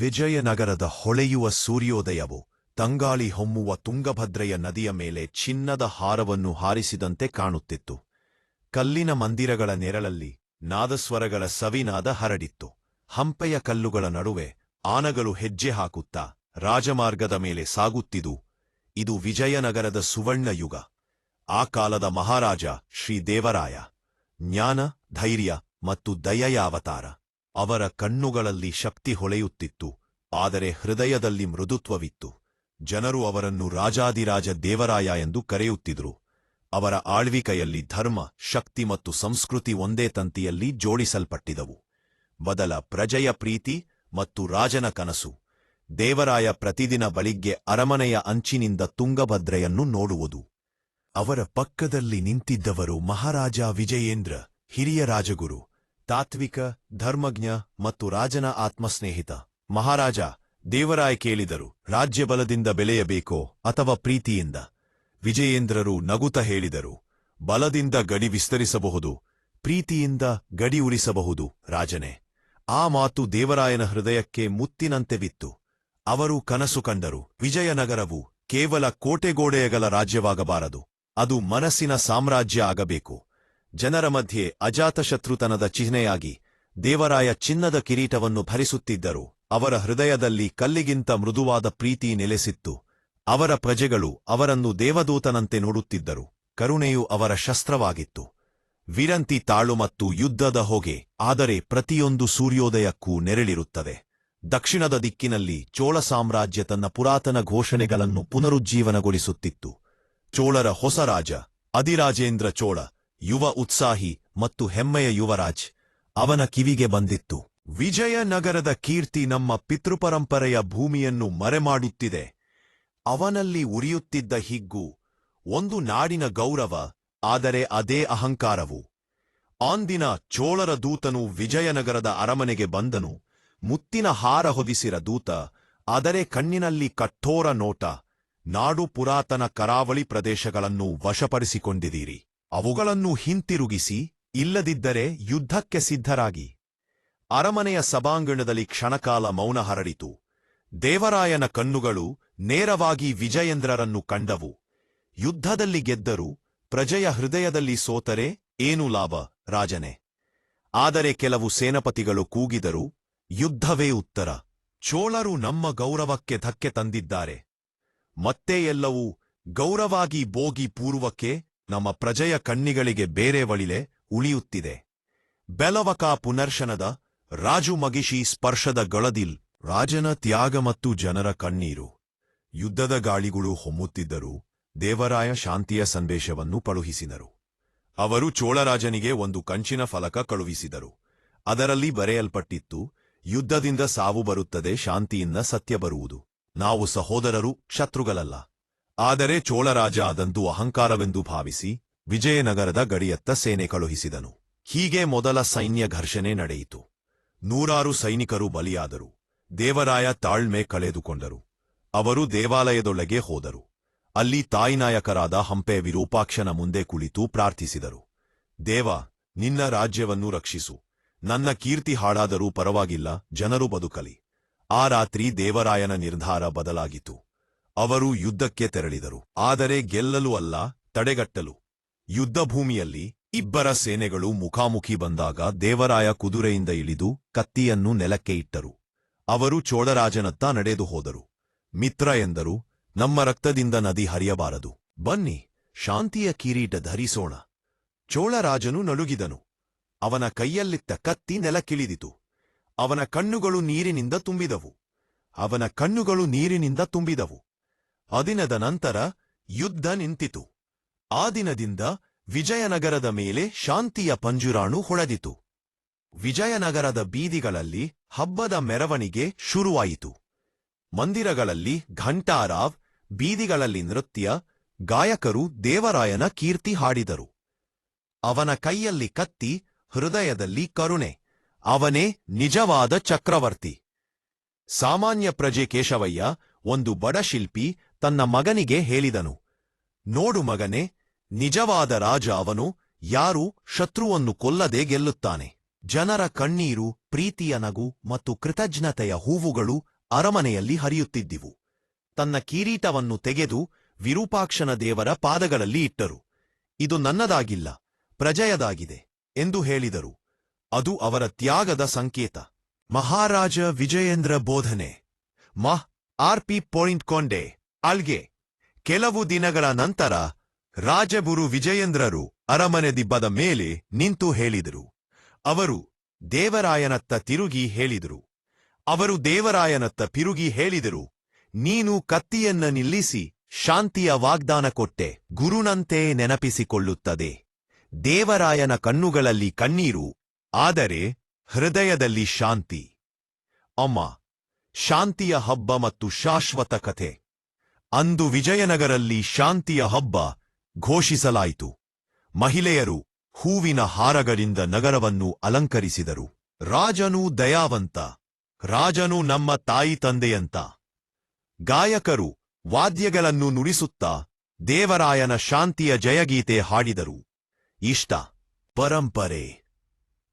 ವಿಜಯನಗರದ ಹೊಳೆಯುವ ಸೂರ್ಯೋದಯವು ತಂಗಾಳಿ ಹೊಮ್ಮುವ ತುಂಗಭದ್ರೆಯ ನದಿಯ ಮೇಲೆ ಚಿನ್ನದ ಹಾರವನ್ನು ಹಾರಿಸಿದಂತೆ ಕಾಣುತ್ತಿತ್ತು. ಕಲ್ಲಿನ ಮಂದಿರಗಳ ನೆರಳಲ್ಲಿ ನಾದಸ್ವರಗಳ ಸವಿನಾದ ಹರಡಿತ್ತು. ಹಂಪೆಯ ಕಲ್ಲುಗಳ ನಡುವೆ ಆನಗಳು ಹೆಜ್ಜೆ ಹಾಕುತ್ತಾ ರಾಜಮಾರ್ಗದ ಮೇಲೆ ಸಾಗುತ್ತಿದು, ಇದು ವಿಜಯನಗರದ ಸುವರ್ಣ ಯುಗ. ಆ ಕಾಲದ ಮಹಾರಾಜ ಶ್ರೀ ದೇವರಾಯ. ಜ್ಞಾನ, ಧೈರ್ಯ ಮತ್ತು ದಯೆಯ ಅವತಾರ ಅವರ ಕಣ್ಣುಗಳಲ್ಲಿ ಶಕ್ತಿ ಹೊಳೆಯುತ್ತಿತ್ತು, ಆದರೆ ಹೃದಯದಲ್ಲಿ ಮೃದುತ್ವವಿತ್ತು. ಜನರು ಅವರನ್ನು ರಾಜಾದಿರಾಜ ದೇವರಾಯ ಎಂದು ಕರೆಯುತ್ತಿದ್ರು. ಅವರ ಆಳ್ವಿಕೆಯಲ್ಲಿ ಧರ್ಮ, ಶಕ್ತಿ ಮತ್ತು ಸಂಸ್ಕೃತಿ ಒಂದೇ ತಂತಿಯಲ್ಲಿ ಜೋಡಿಸಲ್ಪಟ್ಟಿದವು. ಬದಲ ಪ್ರಜೆಯ ಪ್ರೀತಿ ಮತ್ತು ರಾಜನ ಕನಸು. ದೇವರಾಯ ಪ್ರತಿದಿನ ಬಳಿಗ್ಗೆ ಅರಮನೆಯ ಅಂಚಿನಿಂದ ತುಂಗಭದ್ರೆಯನ್ನು ನೋಡುವುದು. ಅವರ ಪಕ್ಕದಲ್ಲಿ ನಿಂತಿದ್ದವರು ಮಹಾರಾಜ ವಿಜಯೇಂದ್ರ, ಹಿರಿಯ ರಾಜಗುರು. ತಾತ್ವಿಕ, ಧರ್ಮಜ್ಞ ಮತ್ತು ರಾಜನ ಆತ್ಮಸ್ನೇಹಿತ. ಮಹಾರಾಜ, ದೇವರಾಯ ಕೇಳಿದರು ರಾಜ್ಯಬಲದಿಂದ ಬೆಳೆಯಬೇಕೋ ಅಥವಾ ಪ್ರೀತಿಯಿಂದ? ವಿಜಯೇಂದ್ರರು ನಗುತ ಹೇಳಿದರು, ಬಲದಿಂದ ಗಡಿ ವಿಸ್ತರಿಸಬಹುದು, ಪ್ರೀತಿಯಿಂದ ಗಡಿ ಉಳಿಸಬಹುದು, ರಾಜನೆ. ಆ ಮಾತು ದೇವರಾಯನ ಹೃದಯಕ್ಕೆ ಮುತ್ತಿನಂತೆ ಬಿತ್ತು. ಅವರು ಕನಸು ಕಂಡರು, ವಿಜಯನಗರವು ಕೇವಲ ಕೋಟೆಗೋಡೆಯಗಲ ರಾಜ್ಯವಾಗಬಾರದು, ಅದು ಮನಸ್ಸಿನ ಸಾಮ್ರಾಜ್ಯ ಆಗಬೇಕು. ಜನರ ಮಧ್ಯೆ ಅಜಾತಶತ್ರುತನದ ಚಿಹ್ನೆಯಾಗಿ ದೇವರಾಯ ಚಿನ್ನದ ಕಿರೀಟವನ್ನು ಭರಿಸುತ್ತಿದ್ದರು. ಅವರ ಹೃದಯದಲ್ಲಿ ಕಲ್ಲಿಗಿಂತ ಮೃದುವಾದ ಪ್ರೀತಿ ನೆಲೆಸಿತ್ತು. ಅವರ ಪ್ರಜೆಗಳು ಅವರನ್ನು ದೇವದೂತನಂತೆ ನೋಡುತ್ತಿದ್ದರು. ಕರುಣೆಯು ಅವರ ಶಸ್ತ್ರವಾಗಿತ್ತು. ವಿರಂತಿ ತಾಳು ಮತ್ತು ಯುದ್ಧದ ಹೊಗೆ ಆದರೆ ಪ್ರತಿಯೊಂದು ಸೂರ್ಯೋದಯಕ್ಕೂ ನೆರಳಿರುತ್ತದೆ. ದಕ್ಷಿಣದ ದಿಕ್ಕಿನಲ್ಲಿ ಚೋಳ ಸಾಮ್ರಾಜ್ಯ ತನ್ನ ಪುರಾತನ ಘೋಷಣೆಗಳನ್ನು ಪುನರುಜ್ಜೀವನಗೊಳಿಸುತ್ತಿತ್ತು. ಚೋಳರ ಹೊಸ ರಾಜ ಅಧಿರಾಜೇಂದ್ರ ಚೋಳ ಯುವ ಉತ್ಸಾಹಿ ಮತ್ತು ಹೆಮ್ಮೆಯ ಯುವರಾಜ್ ಅವನ ಕಿವಿಗೆ ಬಂದಿತ್ತು. ವಿಜಯನಗರದ ಕೀರ್ತಿ ನಮ್ಮ ಪಿತೃಪರಂಪರೆಯ ಭೂಮಿಯನ್ನು ಮರೆಮಾಡುತ್ತಿದೆ. ಅವನಲ್ಲಿ ಉರಿಯುತ್ತಿದ್ದ ಹಿಗ್ಗು, ಒಂದು ನಾಡಿನ ಗೌರವ, ಆದರೆ ಅದೇ ಅಹಂಕಾರವು. ಆಂದಿನ ಚೋಳರ ದೂತನು ವಿಜಯನಗರದ ಅರಮನೆಗೆ ಬಂದನು. ಮುತ್ತಿನ ಹಾರ ಹೊದಿಸಿರ ದೂತ, ಆದರೆ ಕಣ್ಣಿನಲ್ಲಿ ಕಠೋರ ನೋಟ. ನಾಡು ಪುರಾತನ ಕರಾವಳಿ ಪ್ರದೇಶಗಳನ್ನು ವಶಪಡಿಸಿಕೊಂಡಿದ್ದೀರಿ. ಅವುಗಳನ್ನು ಹಿಂತಿರುಗಿಸಿ, ಇಲ್ಲದಿದ್ದರೆ ಯುದ್ಧಕ್ಕೆ ಸಿದ್ಧರಾಗಿ. ಅರಮನೆಯ ಸಭಾಂಗಣದಲ್ಲಿ ಕ್ಷಣಕಾಲ ಮೌನ ಹರಡಿತು. ದೇವರಾಯನ ಕಣ್ಣುಗಳು ನೇರವಾಗಿ ವಿಜಯೇಂದ್ರರನ್ನು ಕಂಡವು. ಯುದ್ಧದಲ್ಲಿ ಗೆದ್ದರು, ಪ್ರಜೆಯ ಹೃದಯದಲ್ಲಿ ಸೋತರೆ ಏನು ಲಾಭ, ರಾಜನೆ? ಆದರೆ ಕೆಲವು ಸೇನಾಪತಿಗಳು ಕೂಗಿದರು, ಯುದ್ಧವೇ ಉತ್ತರ. ಚೋಳರು ನಮ್ಮ ಗೌರವಕ್ಕೆ ಧಕ್ಕೆ ತಂದಿದ್ದಾರೆ. ಮತ್ತೆ ಎಲ್ಲವೂ ಗೌರವಾಗಿ ಬೋಗಿ ಪೂರ್ವಕ್ಕೆ ನಮ್ಮ ಪ್ರಜೆಯ ಕಣ್ಣಿಗಳಿಗೆ ಬೇರೆ ವಳಿಲೆ ಉಳಿಯುತ್ತಿದೆ. ಬೆಲವಕ ಪುನರ್ಶನದ ರಾಜು ಮಗಿಶಿ ಸ್ಪರ್ಶದ ಗಳದಿಲ್ ರಾಜನ ತ್ಯಾಗ ಮತ್ತು ಜನರ ಕಣ್ಣೀರು. ಯುದ್ಧದ ಗಾಳಿಗಳು ಹೊಮ್ಮುತ್ತಿದ್ದರು ದೇವರಾಯ ಶಾಂತಿಯ ಸಂದೇಶವನ್ನು ಕಳುಹಿಸಿದರು. ಅವರು ಚೋಳರಾಜನಿಗೆ ಒಂದು ಕಂಚಿನ ಫಲಕ ಕಳುಹಿಸಿದರು. ಅದರಲ್ಲಿ ಬರೆಯಲ್ಪಟ್ಟಿತ್ತು, ಯುದ್ಧದಿಂದ ಸಾವು ಬರುತ್ತದೆ, ಶಾಂತಿಯಿಂದ ಸತ್ಯ ಬರುವುದು. ನಾವು ಸಹೋದರರು, ಶತ್ರುಗಳಲ್ಲ. ಆದರೆ ಚೋಳರಾಜ ಅದಂದು ಅಹಂಕಾರವೆಂದು ಭಾವಿಸಿ ವಿಜಯನಗರದ ಗಡಿಯತ್ತ ಸೇನೆ ಕಳುಹಿಸಿದನು. ಹೀಗೆ ಮೊದಲ ಸೈನ್ಯ ಘರ್ಷಣೆ ನಡೆಯಿತು. ನೂರಾರು ಸೈನಿಕರು ಬಲಿಯಾದರು. ದೇವರಾಯ ತಾಳ್ಮೆ ಕಳೆದುಕೊಂಡರು. ಅವರು ದೇವಾಲಯದೊಳಗೆ ಹೋದರು. ಅಲ್ಲಿ ತಾಯಿನಾಯಕರಾದ ಹಂಪೆ ವಿರೂಪಾಕ್ಷನ ಮುಂದೆ ಕುಳಿತು ಪ್ರಾರ್ಥಿಸಿದರು. ದೇವ, ನಿನ್ನ ರಾಜ್ಯವನ್ನು ರಕ್ಷಿಸು. ನನ್ನ ಕೀರ್ತಿ ಹಾಳಾದರೂ ಪರವಾಗಿಲ್ಲ, ಜನರು ಬದುಕಲಿ. ಆ ರಾತ್ರಿ ದೇವರಾಯನ ನಿರ್ಧಾರ ಬದಲಾಗಿತು ಅವರು ಯುದ್ಧಕ್ಕೆ ತೆರಳಿದರು. ಆದರೆ ಗೆಲ್ಲಲು ಅಲ್ಲ, ತಡೆಗಟ್ಟಲು. ಯುದ್ಧಭೂಮಿಯಲ್ಲಿ ಇಬ್ಬರ ಸೇನೆಗಳು ಮುಖಾಮುಖಿ ಬಂದಾಗ ದೇವರಾಯ ಕುದುರೆಯಿಂದ ಇಳಿದು ಕತ್ತಿಯನ್ನು ನೆಲಕ್ಕೆ ಇಟ್ಟರು. ಅವರು ಚೋಳರಾಜನತ್ತ ನಡೆದು ಹೋದರು. ಮಿತ್ರ ಎಂದರು, ನಮ್ಮ ರಕ್ತದಿಂದ ನದಿ ಹರಿಯಬಾರದು. ಬನ್ನಿ, ಶಾಂತಿಯ ಕಿರೀಟ ಧರಿಸೋಣ. ಚೋಳರಾಜನು ನಲುಗಿದನು. ಅವನ ಕೈಯಲ್ಲಿತ್ತ ಕತ್ತಿ ನೆಲಕ್ಕಿಳಿದಿತು. ಅವನ ಕಣ್ಣುಗಳು ನೀರಿನಿಂದ ತುಂಬಿದವು. ಅವನ ಕಣ್ಣುಗಳು ನೀರಿನಿಂದ ತುಂಬಿದವು. ಅದಿನದ ನಂತರ ಯುದ್ಧ ನಿಂತಿತು. ಆ ದಿನದಿಂದ ವಿಜಯನಗರದ ಮೇಲೆ ಶಾಂತಿಯ ಪಂಜುರಾಣು ಹೊಳೆದಿತು ವಿಜಯನಗರದ ಬೀದಿಗಳಲ್ಲಿ ಹಬ್ಬದ ಮೆರವಣಿಗೆ ಶುರುವಾಯಿತು. ಮಂದಿರಗಳಲ್ಲಿ ಘಂಟಾರಾವ್, ಬೀದಿಗಳಲ್ಲಿ ನೃತ್ಯ, ಗಾಯಕರು ದೇವರಾಯನ ಕೀರ್ತಿ ಹಾಡಿದರು. ಅವನ ಕೈಯಲ್ಲಿ ಕತ್ತಿ, ಹೃದಯದಲ್ಲಿ ಕರುಣೆ, ಅವನೇ ನಿಜವಾದ ಚಕ್ರವರ್ತಿ. ಸಾಮಾನ್ಯ ಪ್ರಜೆ ಕೇಶವಯ್ಯ, ಒಂದು ಬಡ ಶಿಲ್ಪಿ ತನ್ನ ಮಗನಿಗೆ ಹೇಳಿದನು, ನೋಡು ಮಗನೇ, ನಿಜವಾದ ರಾಜ ಅವನು ಯಾರು ಶತ್ರುವನ್ನು ಕೊಲ್ಲದೆ ಗೆಲ್ಲುತ್ತಾನೆ. ಜನರ ಕಣ್ಣೀರು, ಪ್ರೀತಿಯ ನಗು ಮತ್ತು ಕೃತಜ್ಞತೆಯ ಹೂವುಗಳು ಅರಮನೆಯಲ್ಲಿ ಹರಿಯುತ್ತಿದ್ದಿವು. ತನ್ನ ಕಿರೀಟವನ್ನು ತೆಗೆದು ವಿರೂಪಾಕ್ಷನ ದೇವರ ಪಾದಗಳಲ್ಲಿ ಇಟ್ಟರು. ಇದು ನನ್ನದಾಗಿಲ್ಲ, ಪ್ರಜಯದಾಗಿದೆ, ಎಂದು ಹೇಳಿದರು. ಅದು ಅವರ ತ್ಯಾಗದ ಸಂಕೇತ. ಮಹಾರಾಜ ವಿಜಯೇಂದ್ರ ಬೋಧನೆ. ಮಹ್ ಆರ್ಪಿ ಪಾಯಿಂಟ್ ಕೊಂಡೆ ಅಲ್ಗೆ. ಕೆಲವು ದಿನಗಳ ನಂತರ ರಾಜಗುರು ವಿಜಯೇಂದ್ರರು ಅರಮನೆ ದಿಬ್ಬದ ಮೇಲೆ ನಿಂತು ಹೇಳಿದರು. ಅವರು ದೇವರಾಯನತ್ತ ತಿರುಗಿ ಹೇಳಿದರು. ಅವರು ದೇವರಾಯನತ್ತ ತಿರುಗಿ ಹೇಳಿದರು, ನೀನು ಕತ್ತಿಯನ್ನ ನಿಲ್ಲಿಸಿ ಶಾಂತಿಯ ವಾಗ್ದಾನ ಕೊಟ್ಟೆ, ಗುರುನಂತೆ ನೆನಪಿಸಿಕೊಳ್ಳುತ್ತದೆ. ದೇವರಾಯನ ಕಣ್ಣುಗಳಲ್ಲಿ ಕಣ್ಣೀರು, ಆದರೆ ಹೃದಯದಲ್ಲಿ ಶಾಂತಿ. ಅಮ್ಮ, ಶಾಂತಿಯ ಹಬ್ಬ ಮತ್ತು ಶಾಶ್ವತ ಕಥೆ. ಅಂದು ವಿಜಯನಗರಲ್ಲಿ ಶಾಂತಿಯ ಹಬ್ಬ ಘೋಷಿಸಲಾಯಿತು. ಮಹಿಳೆಯರು ಹೂವಿನ ಹಾರಗಳಿಂದ ನಗರವನ್ನು ಅಲಂಕರಿಸಿದರು. ರಾಜನು ದಯಾವಂತ, ರಾಜನು ನಮ್ಮ ತಾಯಿ ತಂದೆಯಂತ. ಗಾಯಕರು ವಾದ್ಯಗಳನ್ನು ನುಡಿಸುತ್ತಾ ದೇವರಾಯನ ಶಾಂತಿಯ ಜಯಗೀತೆ ಹಾಡಿದರು. ಇಷ್ಟ, ಪರಂಪರೆ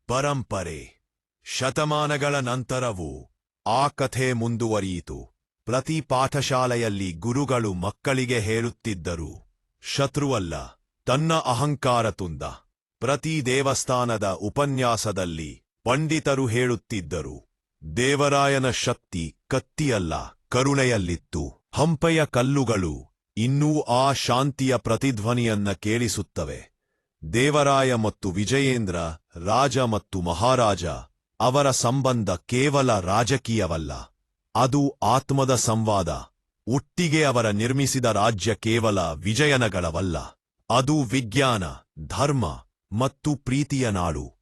ಪರಂಪರೆ. ಶತಮಾನಗಳ ನಂತರವೂ ಆ ಕಥೆ ಮುಂದುವರಿಯಿತು. ಪ್ರತಿ ಪಾಠಶಾಲೆಯಲ್ಲಿ ಗುರುಗಳು ಮಕ್ಕಳಿಗೆ ಹೇಳುತ್ತಿದ್ದರು, ಶತ್ರುವಲ್ಲ, ತನ್ನ ಅಹಂಕಾರ ತುಂದ. ಪ್ರತಿ ದೇವಸ್ಥಾನದ ಉಪನ್ಯಾಸದಲ್ಲಿ ಪಂಡಿತರು ಹೇಳುತ್ತಿದ್ದರು, ದೇವರಾಯನ ಶಕ್ತಿ ಕತ್ತಿಯಲ್ಲ, ಕರುಣೆಯಲ್ಲಿತ್ತು. ಹಂಪೆಯ ಕಲ್ಲುಗಳು ಇನ್ನೂ ಆ ಶಾಂತಿಯ ಪ್ರತಿಧ್ವನಿಯನ್ನ ಕೇಳಿಸುತ್ತವೆ. ದೇವರಾಯ ಮತ್ತು ವಿಜಯೇಂದ್ರ, ರಾಜ ಮತ್ತು ಮಹಾರಾಜ ಅವರ ಸಂಬಂಧ ಕೇವಲ ರಾಜಕೀಯವಲ್ಲ. ಅದು ಆತ್ಮದ ಸಂವಾದ. ಒಟ್ಟಿಗೆ ಅವರ ನಿರ್ಮಿಸಿದ ರಾಜ್ಯ ಕೇವಲ ವಿಜಯನಗಳವಲ್ಲ. ಅದು ವಿಜ್ಞಾನ, ಧರ್ಮ ಮತ್ತು ಪ್ರೀತಿಯ ನಾಡು.